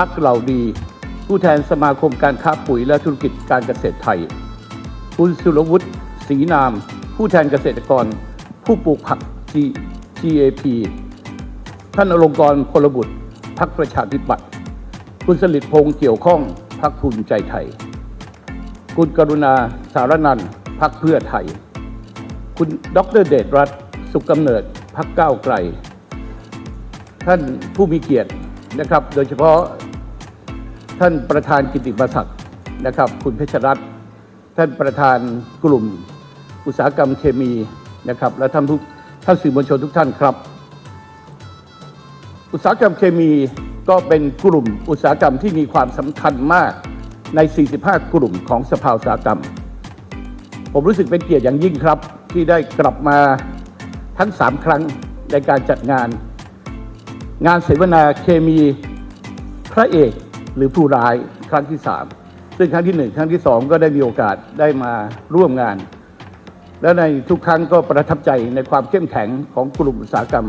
พักเหล่าดี ผู้แทนสมาคมการค้าปุ๋ยและธุรกิจการเกษตรไทย คุณสุรวุฒิศรีนาม ผู้แทนเกษตรกร ผู้ปลูกผัก G- GAP ท่านอลงกรพลบุตรพักประชาธิปัตย์คุณสลิดพงษ์เกี่ยวข้องพักภูมิใจไทย คุณกรุณาสารนันพักเพื่อไทย คุณดรเดชรัตน์สุขกำเนิดพักก้าวไกล ท่านผู้มีเกียรตินะครับ โดยเฉพาะ ท่านประธานกิติมศักดิ์นะครับ คุณเพชรรัตน์ท่านประธานกลุ่มอุตสาหกรรมเคมีนะครับ และท่านผู้ท่านสื่อมวลชนทุกท่านครับ อุตสาหกรรมเคมีก็เป็นกลุ่มอุตสาหกรรมที่มีความสำคัญมากใน 45 กลุ่มของสภาอุตสาหกรรม ผมรู้สึกเป็นเกียรติอย่างยิ่งครับ ที่ได้กลับมาทั้ง 3 ครั้งในการจัดงาน งานเสวนาเคมีพระเอก หรือผู้ร้ายครั้งที่ 3 ซึ่งครั้งที่ 1 ครั้งที่ 2 ก็ได้มีโอกาสได้มาร่วมงาน และในทุกครั้งก็ประทับใจในความเข้มแข็งของกลุ่มอุตสาหกรรม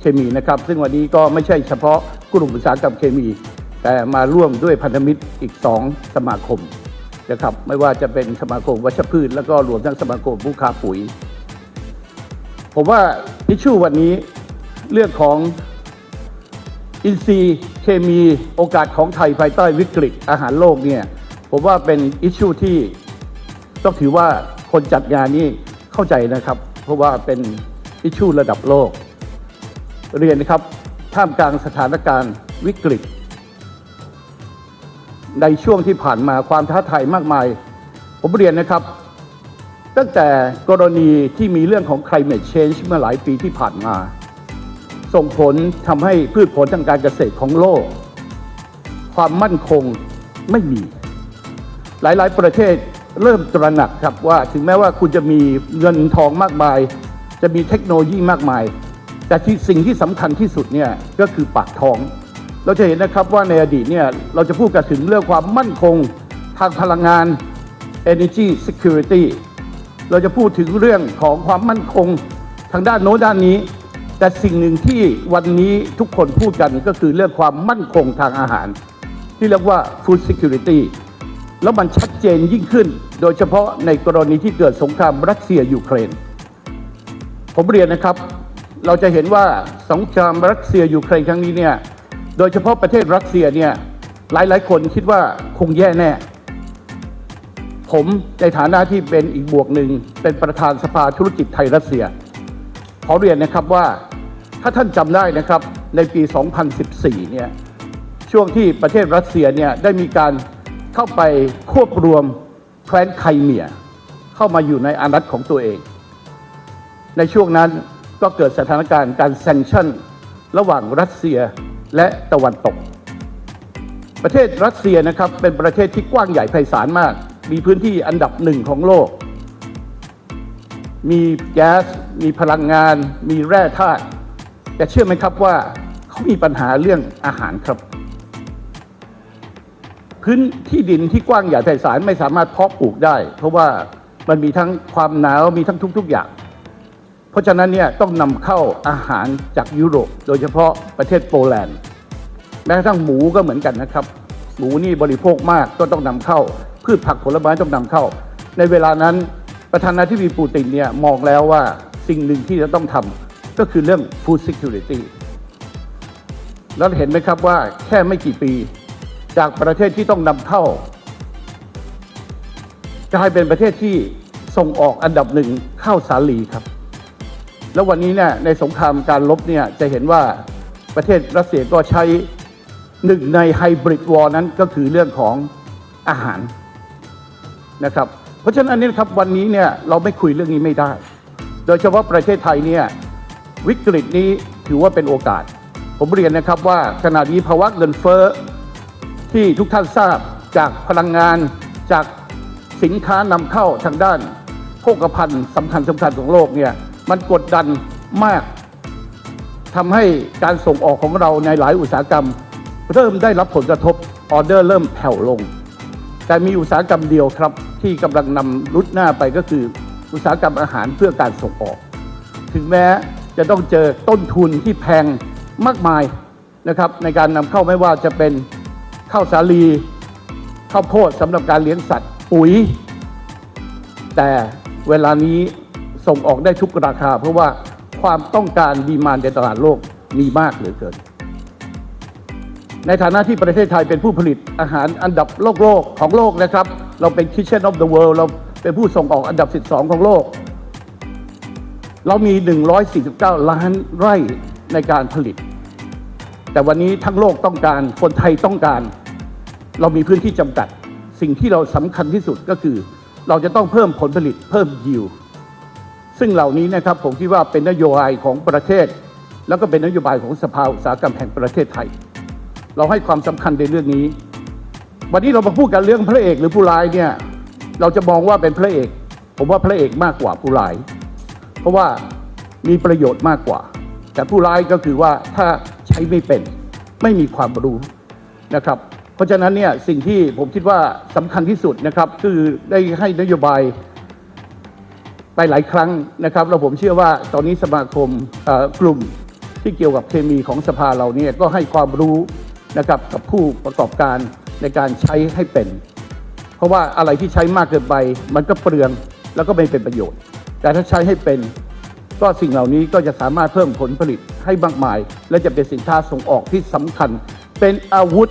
เคมีนะครับ ซึ่งวันนี้ก็ไม่ใช่เฉพาะกลุ่มอุตสาหกรรมเคมี แต่มาร่วมด้วยพันธมิตรอีก 2 สมาคมนะครับไม่ว่าจะเป็นสมาคมวัชพืช แล้วก็รวมทั้งสมาคมผู้ค้าปุ๋ย ผมว่าทิชชู่วันนี้เรื่องของ อินทรีย์เคมีโอกาสของไทยภายใต้วิกฤตอาหารโลกเนี่ยผมว่าเป็นอิชชูที่ต้องถือว่าคนจัดงานนี้เข้าใจนะครับ เพราะว่าเป็นอิชชูระดับโลก เรียนนะครับท่ามกลางสถานการณ์วิกฤต ในช่วงที่ผ่านมาความท้าทายมากมาย ผมเรียนนะครับ ตั้งแต่กรณีที่มีเรื่องของ climate change เมื่อหลายปีที่ผ่านมา ส่งผลทำให้พืชผลทางการเกษตรของโลก ความมั่นคงไม่มี หลายๆ ประเทศเริ่มตระหนักครับว่าถึงแม้ว่าคุณจะมีเงินทองมากมาย จะมีเทคโนโลยีมากมาย แต่ที่สิ่งที่สำคัญที่สุดเนี่ยก็คือปากท้อง เราจะเห็นนะครับว่าในอดีตเนี่ยเราจะพูดกันถึงเรื่องความมั่นคงทางพลังงาน energy security เราจะพูดถึงเรื่องของความมั่นคงทางด้านโน้นด้านนี้ แต่สิ่งหนึ่งที่วันนี้ทุกคนพูดกันก็คือเรื่องความมั่นคงทางอาหาร ที่เรียกว่า food security แล้วมันชัดเจนยิ่งขึ้น โดยเฉพาะในกรณีที่เกิดสงครามรัสเซียยูเครน ผมเรียนนะครับ เราจะเห็นว่าสงครามรัสเซียยูเครนครั้งนี้เนี่ยโดยเฉพาะประเทศรัสเซียเนี่ยหลายๆ คนคิดว่าคงแย่แน่ ผมในฐานะที่เป็นอีกบวกหนึ่งเป็นประธานสภาธุรกิจไทยรัสเซีย ขอเรียนนะครับว่าถ้าท่านจำได้นะครับในปี 2014 เนี่ยช่วงที่ประเทศรัสเซียเนี่ยได้มีการเข้าไปควบรวมแคว้นไครเมีย เข้ามาอยู่ในอานัตของตัวเอง ในช่วงนั้นก็เกิดสถานการณ์การแซงชั่น ระหว่างรัสเซียและตะวันตก ประเทศรัสเซียนะครับเป็นประเทศที่กว้างใหญ่ไพศาลมาก มีพื้นที่อันดับหนึ่งของโลก มีแก๊ส มีพลังงาน มีแร่ธาตุแต่เชื่อไหมครับว่าเขามีปัญหาเรื่องอาหารครับ พื้นที่ดินที่กว้างใหญ่ไพศาลไม่สามารถเพาะปลูกได้ เพราะว่ามันมีทั้งความหนาวมีทั้งทุก ๆอย่าง เพราะฉะนั้นเนี่ยต้องนำเข้าอาหารจากยุโรป โดยเฉพาะประเทศโปแลนด์แม้กระทั่งหมูก็เหมือนกันนะครับ หมูนี่บริโภคมากก็ต้องนำเข้า พืชผักผลไม้ต้องนำเข้า ในเวลานั้นประธานาธิบดีปูตินเนี่ยมองแล้วว่า สิ่งหนึ่งที่จะต้องทำก็คือเรื่อง food security แล้วเห็นไหมครับว่าแค่ไม่กี่ปี จากประเทศที่ต้องนำเข้ากลายเป็นประเทศที่ส่งออกอันดับหนึ่งข้าวสาลีครับ แล้ววันนี้เนี่ยในสงครามการลบเนี่ยจะเห็นว่าประเทศรัสเซียก็ใช้หนึ่งในไฮบริดวอร์นั้นก็คือเรื่องของอาหารนะครับ เพราะฉะนั้นนี่นะครับวันนี้เนี่ยเราไม่คุยเรื่องนี้ไม่ได้ โดยเฉพาะประเทศไทยเนี่ยวิกฤตนี้ถือว่าเป็นโอกาส ผมเรียนนะครับว่าขณะนี้ภาวะเงินเฟ้อที่ทุกท่านทราบจากพลังงานจากสินค้านำเข้าทางด้านโภคภัณฑ์สำคัญสำคัญของโลกเนี่ยมันกดดันมากทำให้การส่งออกของเราในหลายอุตสาหกรรม เริ่มได้รับผลกระทบออเดอร์เริ่มแผ่วลง แต่มีอุตสาหกรรมเดียวครับที่กำลังนำรุดหน้าไปก็คือ อุตสาหกรรมอาหารเพื่อการส่งออก ถึงแม้จะต้องเจอต้นทุนที่แพงมากมายนะครับในการนำเข้าไม่ว่าจะเป็นข้าวสาลีข้าวโพดสำหรับการเลี้ยงสัตว์ปุ๋ย แต่เวลานี้ส่งออกได้ทุกราคา เพราะว่าความต้องการดีมานในตลาดโลกมีมากเหลือเกิน ในฐานะที่ประเทศไทยเป็นผู้ผลิตอาหารอันดับโลกโลกของโลกนะครับ เราเป็น Kitchen of the World เรา เป็นผู้ส่งออกอันดับ 12 ของโลก เรามี 149 ล้านไร่ในการผลิต แต่วันนี้ทั้งโลกต้องการ คนไทยต้องการ เรามีพื้นที่จำกัด สิ่งที่เราสำคัญที่สุดก็คือ เราจะต้องเพิ่มผลผลิตเพิ่มยิว ซึ่งเหล่านี้นะครับผมคิดว่าเป็นนโยบายของประเทศ แล้วก็เป็นนโยบายของสภาอุตสาหกรรมแห่งประเทศไทย เราให้ความสำคัญในเรื่องนี้ วันนี้เรามาพูดกันเรื่องพระเอกหรือผู้ร้ายเนี่ย เราจะมองว่าเป็นพระเอก ผมว่าพระเอกมากกว่าผู้ร้าย เพราะว่ามีประโยชน์มากกว่า แต่ผู้ร้ายก็คือว่าถ้าใช้ไม่เป็นไม่มีความรู้นะครับ เพราะฉะนั้นเนี่ยสิ่งที่ผมคิดว่าสำคัญที่สุดนะครับคือได้ให้นโยบายไปหลายครั้งนะครับแล้วผมเชื่อว่าตอนนี้สมาคมกลุ่มที่เกี่ยวกับเคมีของสภาเราเนี่ยก็ให้ความรู้นะครับกับผู้ประกอบการในการใช้ให้เป็น ราะว่าอะไรที่ใช้มากเกินไปมันก็เปลืองแล้วก็ไม่เป็นประโยชน์ แต่ถ้าใช้ให้เป็นก็สิ่งเหล่านี้ก็จะสามารถเพิ่มผลผลิตให้มากมาย และจะเป็นสินค้าส่งออกที่สำคัญ เป็นอาวุธ